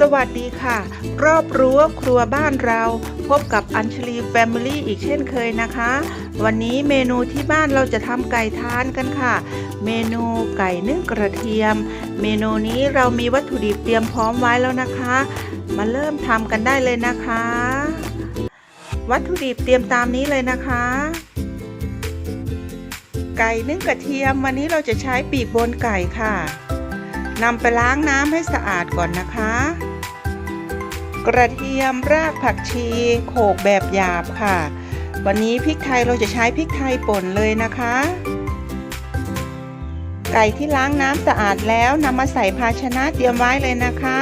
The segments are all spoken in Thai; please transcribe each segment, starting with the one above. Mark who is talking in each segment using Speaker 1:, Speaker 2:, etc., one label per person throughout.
Speaker 1: สวัสดีค่ะ รอบรั้วครัวบ้านเรา พบกับอัญชลีแฟมิลี่อีกเช่นเคยนะคะ วันนี้เมนูที่บ้านเราจะทำไก่ทานกันค่ะ เมนูไก่นึ่งกระเทียม เมนูนี้เรามีวัตถุดิบเตรียมพร้อมไว้แล้วนะคะ มาเริ่มทำกันได้เลยนะคะ วัตถุดิบเตรียมตามนี้เลยนะคะไก่นึ่งกระเทียมวันนี้เราจะใช้ปีกบนไก่ค่ะนำไปล้างน้ำให้สะอาดก่อนนะคะ กระเทียมรากผักชีโขกแบบหยาบค่ะ วันนี้พริกไทยเราจะใช้พริกไทยป่นเลยนะคะ ไก่ที่ล้างน้ำสะอาดแล้วนำมาใส่ภาชนะเตรียมไว้เลยนะคะ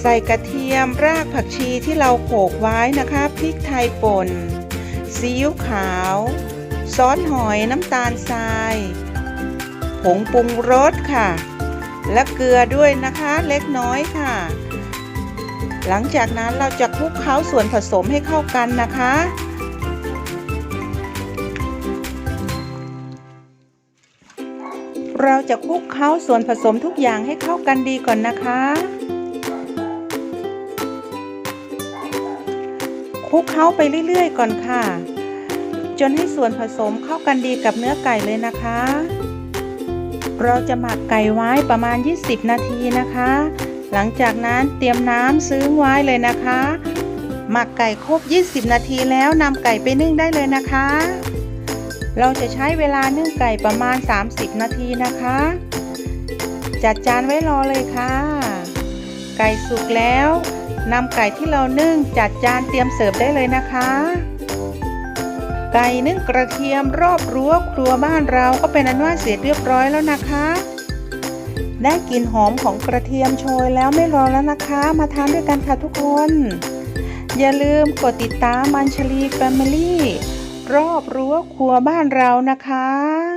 Speaker 1: ใส่กระเทียมรากผักชีที่เราโขกไว้นะคะพริกไทยป่นซีอิ๊วขาวซอสหอยน้ำตาลทราย ผงปรุงรสค่ะ และเกลือด้วยนะคะเล็กน้อยค่ะ หลังจากนั้นเราจะคลุกเคล้าส่วนผสมให้เข้ากันนะคะ เราจะคลุกเคล้าส่วนผสมทุกอย่างให้เข้ากันดีก่อนนะคะคลุกเคล้าไปเรื่อยๆ ก่อนค่ะ จนให้ส่วนผสมเข้ากันดีกับเนื้อไก่เลยนะคะ เราจะหมักไก่ไว้ประมาณ 20 นาทีนะคะ หลังจากนั้นเตรียมน้ำซื้อไว้เลยนะคะ หมักไก่ครบ 20 นาทีแล้วนำไก่ไปนึ่งได้เลยนะคะ เราจะใช้เวลานึ่งไก่ประมาณ 30 นาทีนะคะ จัดจานไว้รอเลยค่ะ ไก่สุกแล้วนำไก่ที่เรานึ่งจัดจานเตรียมเสิร์ฟได้เลยนะคะ ไก่นึ่งกระเทียมรอบรั้วครัวบ้านเราก็เป็นอันว่าเสร็จเรียบร้อยแล้วนะคะ ได้กลิ่นหอมของกระเทียมโชยแล้วไม่รอแล้วนะคะ มาทานด้วยกันค่ะทุกคน อย่าลืมกดติดตามมันชลีแฟมิลี่รอบรั้วครัวบ้านเรานะคะ